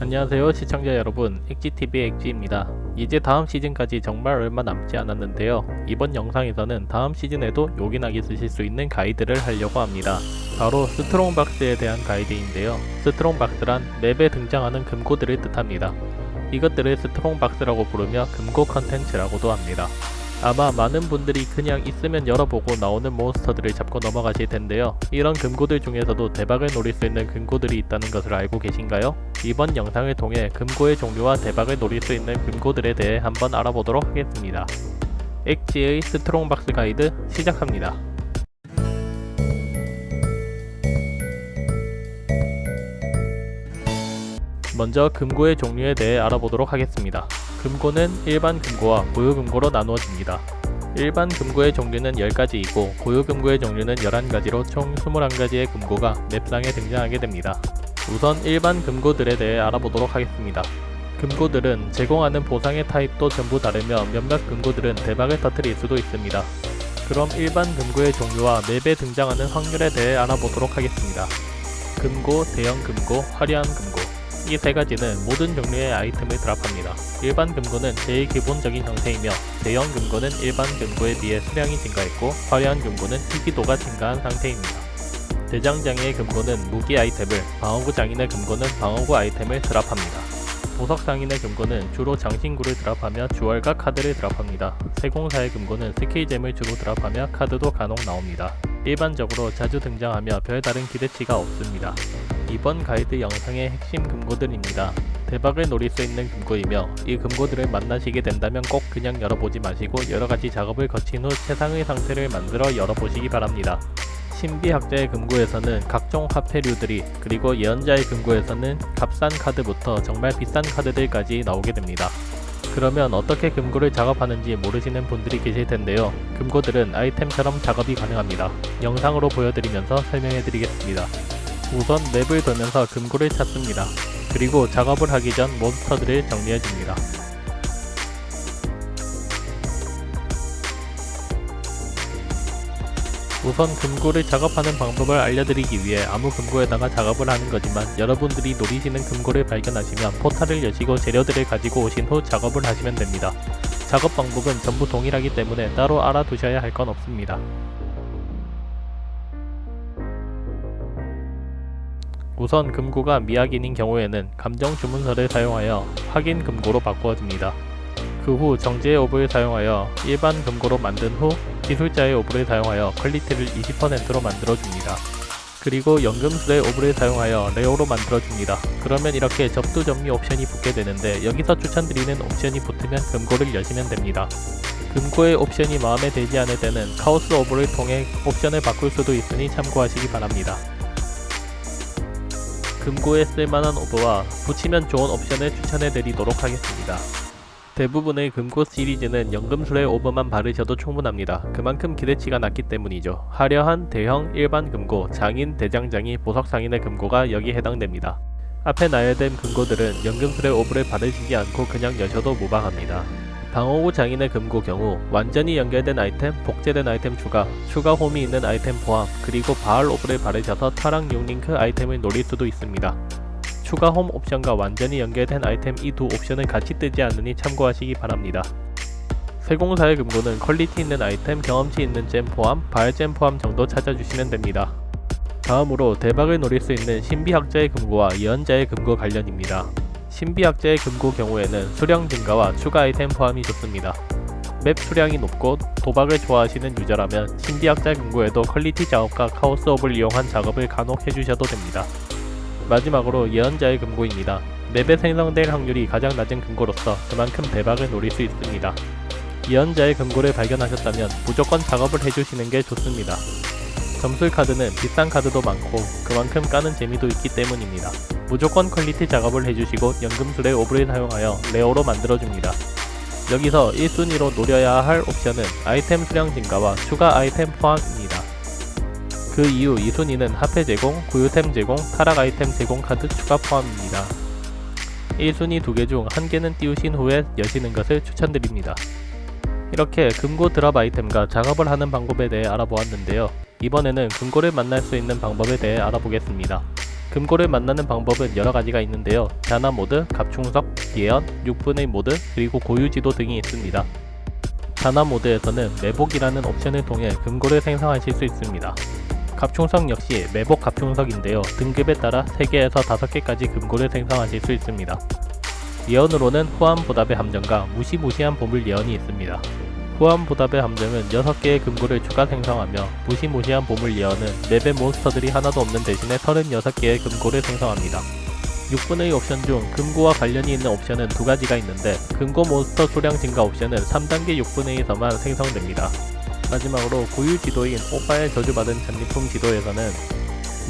안녕하세요 시청자 여러분 엑지TV의 엑지입니다. 이제 다음 시즌까지 정말 얼마 남지 않았는데요. 이번 영상에서는 다음 시즌에도 요긴하게 쓰실 수 있는 가이드를 하려고 합니다. 바로 스트롱박스에 대한 가이드인데요. 스트롱박스란 맵에 등장하는 금고들을 뜻합니다. 이것들을 스트롱박스라고 부르며 금고 컨텐츠라고도 합니다. 아마 많은 분들이 그냥 있으면 열어보고 나오는 몬스터들을 잡고 넘어가실 텐데요. 이런 금고들 중에서도 대박을 노릴 수 있는 금고들이 있다는 것을 알고 계신가요? 이번 영상을 통해 금고의 종류와 대박을 노릴 수 있는 금고들에 대해 한번 알아보도록 하겠습니다. 엑지의 스트롱박스 가이드 시작합니다. 먼저 금고의 종류에 대해 알아보도록 하겠습니다. 금고는 일반 금고와 고유 금고로 나누어집니다. 일반 금고의 종류는 10가지이고 고유 금고의 종류는 11가지로 총 21가지의 금고가 맵상에 등장하게 됩니다. 우선 일반 금고들에 대해 알아보도록 하겠습니다. 금고들은 제공하는 보상의 타입도 전부 다르며 몇몇 금고들은 대박을 터뜨릴 수도 있습니다. 그럼 일반 금고의 종류와 맵에 등장하는 확률에 대해 알아보도록 하겠습니다. 금고, 대형 금고, 화려한 금고 이 세 가지는 모든 종류의 아이템을 드랍합니다. 일반 금고는 제일 기본적인 형태이며 대형 금고는 일반 금고에 비해 수량이 증가했고 화려한 금고는 희귀도가 증가한 상태입니다. 대장장이의 금고는 무기 아이템을, 방어구 장인의 금고는 방어구 아이템을 드랍합니다. 보석 장인의 금고는 주로 장신구를 드랍하며 주얼과 카드를 드랍합니다. 세공사의 금고는 스킬잼을 주로 드랍하며 카드도 간혹 나옵니다. 일반적으로 자주 등장하며 별다른 기대치가 없습니다. 이번 가이드 영상의 핵심 금고들입니다. 대박을 노릴 수 있는 금고이며 이 금고들을 만나시게 된다면 꼭 그냥 열어보지 마시고 여러가지 작업을 거친 후 최상의 상태를 만들어 열어보시기 바랍니다. 신비학자의 금고에서는 각종 화폐류들이 그리고 예언자의 금고에서는 값싼 카드부터 정말 비싼 카드들까지 나오게 됩니다. 그러면 어떻게 금고를 작업하는지 모르시는 분들이 계실 텐데요. 금고들은 아이템처럼 작업이 가능합니다. 영상으로 보여드리면서 설명해 드리겠습니다. 우선 맵을 돌면서 금고를 찾습니다. 그리고 작업을 하기 전 몬스터들을 정리해 줍니다. 우선 금고를 작업하는 방법을 알려드리기 위해 아무 금고에다가 작업을 하는 거지만 여러분들이 노리시는 금고를 발견하시면 포탈을 여시고 재료들을 가지고 오신 후 작업을 하시면 됩니다. 작업 방법은 전부 동일하기 때문에 따로 알아두셔야 할 건 없습니다. 우선 금고가 미확인인 경우에는 감정 주문서를 사용하여 확인 금고로 바꾸어집니다. 그 후 정제의 오브를 사용하여 일반 금고로 만든 후 기술자의 오브를 사용하여 퀄리티를 20%로 만들어줍니다. 그리고 연금술의 오브를 사용하여 레오로 만들어줍니다. 그러면 이렇게 접두 점미 옵션이 붙게 되는데 여기서 추천드리는 옵션이 붙으면 금고를 여시면 됩니다. 금고의 옵션이 마음에 들지 않을 때는 카오스 오브를 통해 옵션을 바꿀 수도 있으니 참고하시기 바랍니다. 금고에 쓸만한 오브와 붙이면 좋은 옵션을 추천해 드리도록 하겠습니다. 대부분의 금고 시리즈는 연금술의 오버만 바르셔도 충분합니다. 그만큼 기대치가 낮기 때문이죠. 화려한 대형 일반 금고, 장인, 대장장이, 보석상인의 금고가 여기 해당됩니다. 앞에 나열된 금고들은 연금술의 오브를 바르시지 않고 그냥 여셔도 무방합니다. 방어구 장인의 금고 경우 완전히 연결된 아이템, 복제된 아이템 추가, 추가 홈이 있는 아이템 포함, 그리고 바알 오브를 바르셔서 타락 6링크 아이템을 노릴 수도 있습니다. 추가 홈 옵션과 완전히 연결된 아이템 이 두 옵션은 같이 뜨지 않으니 참고하시기 바랍니다. 세공사의 금고는 퀄리티 있는 아이템, 경험치 있는 잼 포함, 바알 잼 포함 정도 찾아주시면 됩니다. 다음으로 대박을 노릴 수 있는 신비학자의 금고와 예언자의 금고 관련입니다. 신비학자의 금고 경우에는 수량 증가와 추가 아이템 포함이 좋습니다. 맵 수량이 높고 도박을 좋아하시는 유저라면 신비학자 금고에도 퀄리티 작업과 카오스 업을 이용한 작업을 간혹 해주셔도 됩니다. 마지막으로 예언자의 금고입니다. 맵에 생성될 확률이 가장 낮은 금고로서 그만큼 대박을 노릴 수 있습니다. 예언자의 금고를 발견하셨다면 무조건 작업을 해주시는 게 좋습니다. 점술 카드는 비싼 카드도 많고 그만큼 까는 재미도 있기 때문입니다. 무조건 퀄리티 작업을 해주시고 연금술의 오브를 사용하여 레어로 만들어줍니다. 여기서 1순위로 노려야 할 옵션은 아이템 수량 증가와 추가 아이템 포함입니다. 그 이후 2순위는 하패 제공, 구유템 제공, 타락 아이템 제공 카드 추가 포함입니다. 1순위 두개중한 개는 띄우신 후에 여시는 것을 추천드립니다. 이렇게 금고 드랍 아이템과 작업을 하는 방법에 대해 알아보았는데요. 이번에는 금고를 만날 수 있는 방법에 대해 알아보겠습니다. 금고를 만나는 방법은 여러 가지가 있는데요. 자나 모드, 갑충석, 예언, 6분의 모드, 그리고 고유지도 등이 있습니다. 자나 모드에서는 매복이라는 옵션을 통해 금고를 생성하실 수 있습니다. 갑충석 역시 매복 갑충석인데요. 등급에 따라 3개에서 5개까지 금고를 생성하실 수 있습니다. 예언으로는 후암 보답의 함정과 무시무시한 보물 예언이 있습니다. 후암 보답의 함정은 6개의 금고를 추가 생성하며 무시무시한 보물 예언은 맵의 몬스터들이 하나도 없는 대신에 36개의 금고를 생성합니다. 6분의 옵션 중 금고와 관련이 있는 옵션은 두 가지가 있는데 금고 몬스터 수량 증가 옵션은 3단계 6분의에서만 생성됩니다. 마지막으로 고유 지도인 오빠의 저주받은 잔리품 지도에서는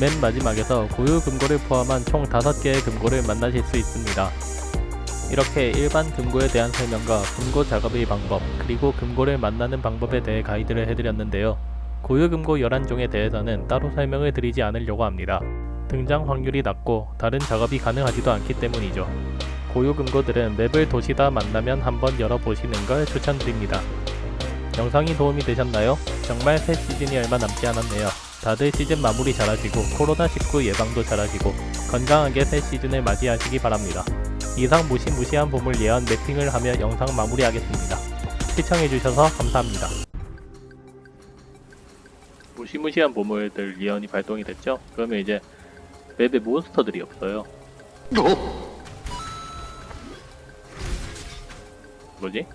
맨 마지막에서 고유 금고를 포함한 총 5개의 금고를 만나실 수 있습니다. 이렇게 일반 금고에 대한 설명과 금고 작업의 방법, 그리고 금고를 만나는 방법에 대해 가이드를 해드렸는데요. 고유 금고 11종에 대해서는 따로 설명을 드리지 않으려고 합니다. 등장 확률이 낮고 다른 작업이 가능하지도 않기 때문이죠. 고유 금고들은 맵을 도시다 만나면 한번 열어보시는 걸 추천드립니다. 영상이 도움이 되셨나요? 정말 새 시즌이 얼마 남지 않았네요. 다들 시즌 마무리 잘하시고 코로나19 예방도 잘하시고 건강하게 새 시즌을 맞이하시기 바랍니다. 이상 무시무시한 보물 예언 매핑을 하며 영상 마무리하겠습니다. 시청해주셔서 감사합니다. 무시무시한 보물들 예언이 발동이 됐죠? 그러면 이제 맵에 몬스터들이 없어요. 뭐지?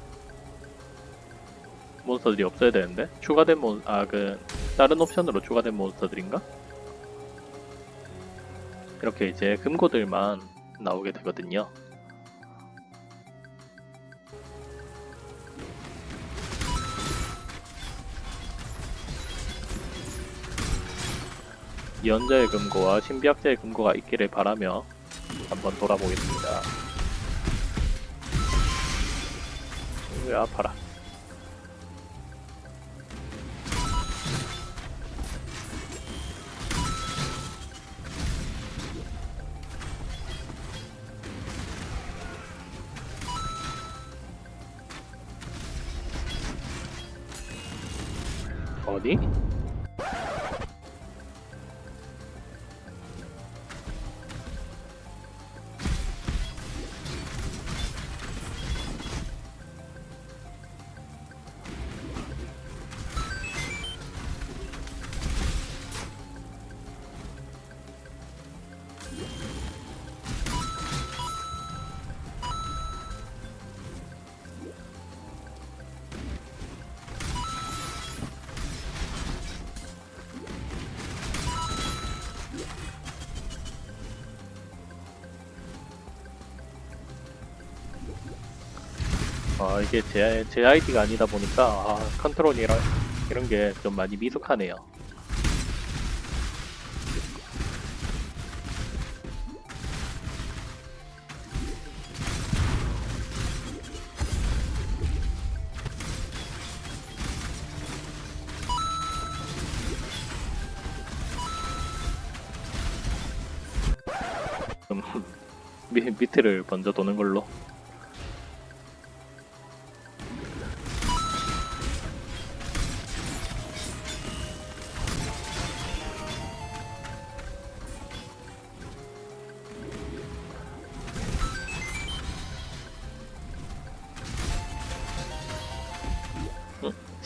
몬스터들이 없어야 되는데? 추가된 몬, 아, 그, 다른 옵션으로 추가된 몬스터들인가? 이렇게 이제 금고들만 나오게 되거든요. 예언자의 금고와 신비학자의 금고가 있기를 바라며 한번 돌아보겠습니다. 왜 아파라. 아 이게 제, 제 아이디가 아니다 보니까 아, 컨트롤이랑 이런 게 좀 많이 미숙하네요. 좀 밑- 밑을 먼저 도는 걸로.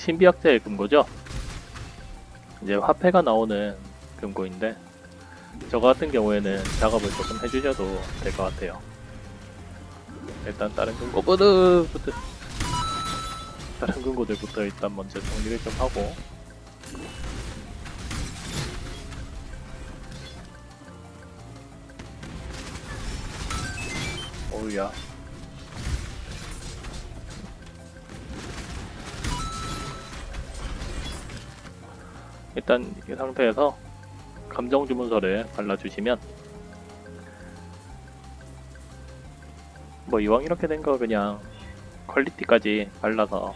신비학자의 금고죠. 이제 화폐가 나오는 금고인데 저 같은 경우에는 작업을 조금 해주셔도 될 것 같아요. 일단 다른 금고부터 부터 다른 금고들부터 일단 먼저 정리를 좀 하고 어우야 일단 이 상태에서 감정 주문서를 발라주시면 뭐 이왕 이렇게 된 거 그냥 퀄리티까지 발라서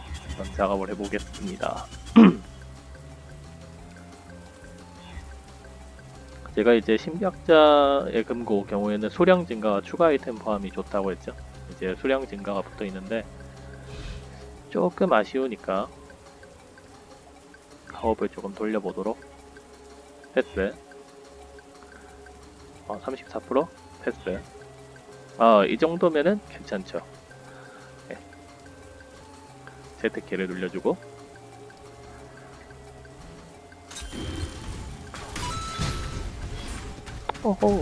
작업을 해보겠습니다. 제가 이제 신비학자의 금고 경우에는 수량 증가와 추가 아이템 포함이 좋다고 했죠. 이제 수량 증가가 붙어 있는데 조금 아쉬우니까 사업을 조금 돌려보도록 했어요. 어, 34% 패스. 아, 이 정도면은 괜찮죠. 네. Z키를 눌러주고. 오호.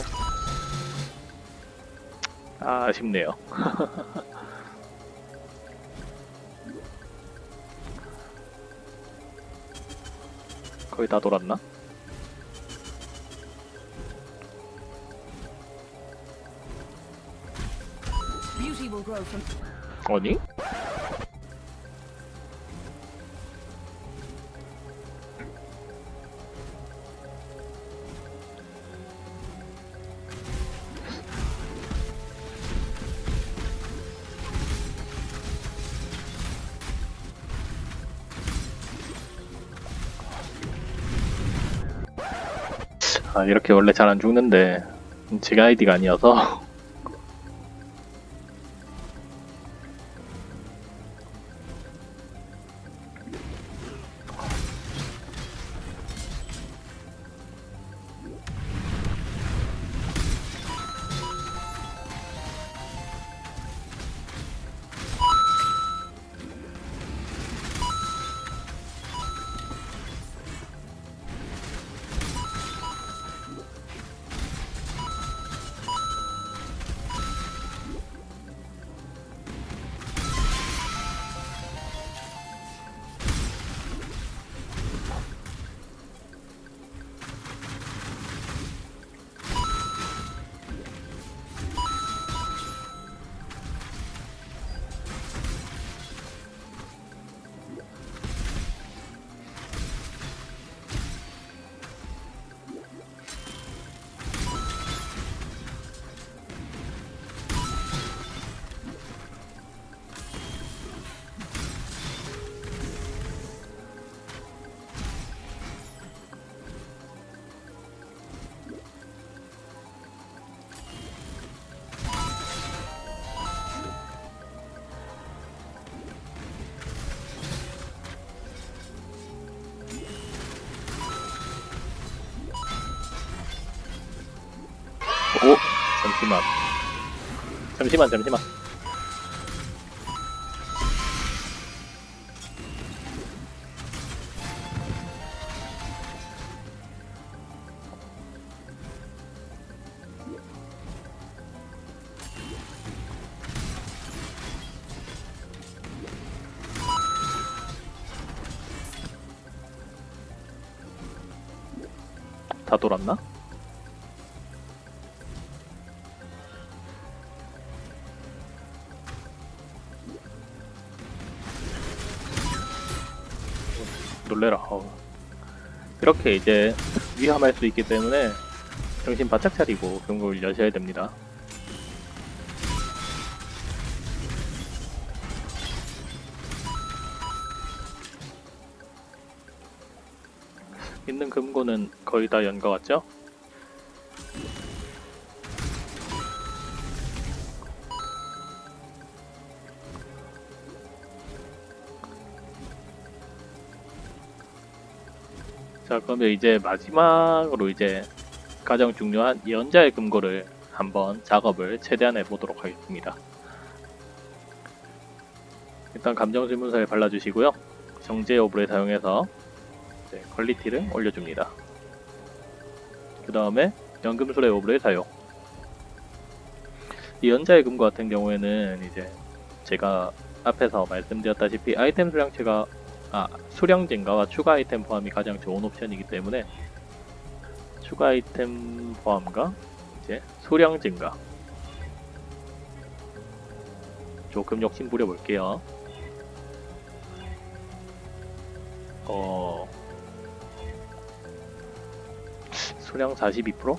아, 아쉽네요. 거의 다 돌았나? 아니? 아 이렇게 원래 잘 안 죽는데 제가 아이디가 아니어서 오 잠시만 잠시만 잠시만 다 돌았나? 놀래라. 어우. 이렇게 이제 위험할 수 있기 때문에 정신 바짝 차리고 경고를 여셔야 됩니다. 있는 금고는 거의 다 연 것 같죠? 자 그러면 이제 마지막으로 이제 가장 중요한 연자의 금고를 한번 작업을 최대한 해보도록 하겠습니다. 일단 감정질문서에 발라주시고요. 정제 오브를 사용해서 퀄리티를 올려줍니다. 그 다음에 연금술의 오브를 사용. 이 연자의 금고 같은 경우에는 이제 제가 앞에서 말씀드렸다시피 아이템 수량체가 아, 수량 증가와 추가 아이템 포함이 가장 좋은 옵션이기 때문에 추가 아이템 포함과 이제 수량 증가 조금 욕심 부려 볼게요. 어 수량 42%?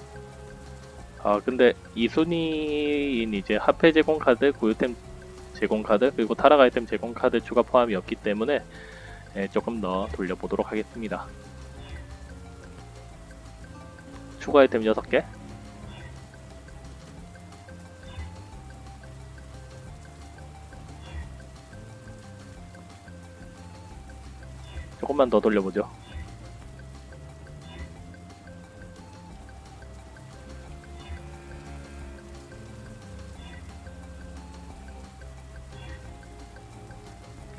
아 근데 이 순위인 이제 합해 제공 카드, 고유템 제공 카드 그리고 타락 아이템 제공 카드 추가 포함이 없기 때문에 네, 네, 조금 더 돌려보도록 하겠습니다. 추가 아이템 6개 조금만 더 돌려보죠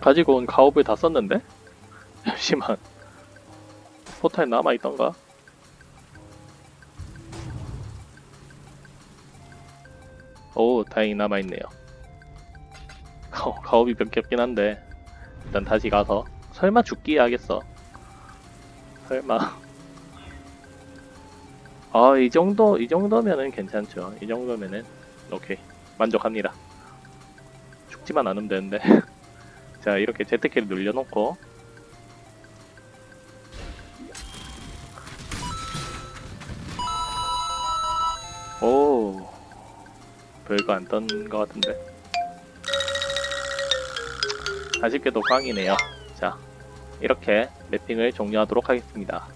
가지고 온 가옵을 다 썼는데? 잠시만. 포탈 남아있던가? 오, 다행히 남아있네요. 가, 가업이 몇 개 없긴 한데, 일단 다시 가서. 설마 죽기 하겠어. 설마. 아, 이 정도, 이 정도면은 괜찮죠. 이 정도면은, 오케이. 만족합니다. 죽지만 않으면 되는데. 자, 이렇게 제트키를 눌려놓고, 별거 안떤것 같은데. 아쉽게도 꽝이네요. 자, 이렇게 맵핑을 종료하도록 하겠습니다.